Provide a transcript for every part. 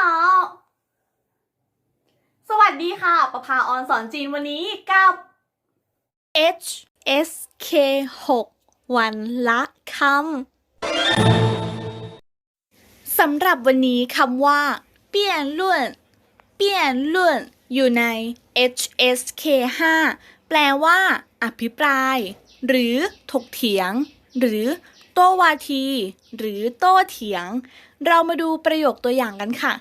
好สวัสดีค่ะ ประภาออนสอนจีนวันนี้กับ HSK 6วันละคำสำหรับวันนี้คำว่า เปลี่ยนลุ่น เปลี่ยนลุ่น อยู่ใน HSK 5แปลว่า อภิปราย หรือถกเถียง หรือ โต้วาที หรือโต้เถียง เรามาดูประโยคตัวอย่างกันค่ะ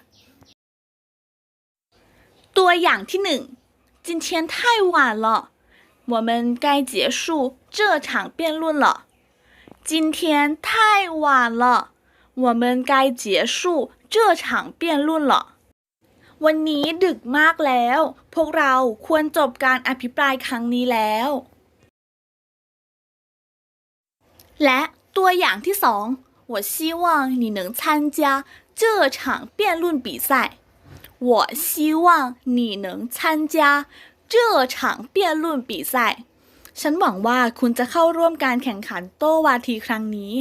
ตัวอย่างที่หนึ่ง今天太晚了我们该结束这场辩论了。今天太晚了，我们该结束这场辩论了。วันนี้ดึกมากแล้ว พวกเราควรจบการอภิปรายครั้งนี้แล้ว และตัวอย่างที่สอง我希望你能参加这场辩论比赛。 我希望你能参加这场辩论比赛。ฉันหวังว่าคุณจะเข้าร่วมการแข่งขันโต้วาทีครั้งนี้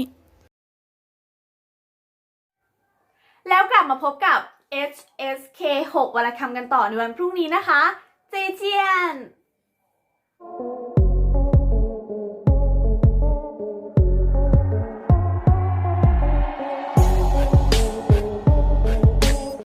แล้วกลับมาพบกับ HSK 6วันละคำกันต่อในวันพรุ่งนี้นะคะเจเจียน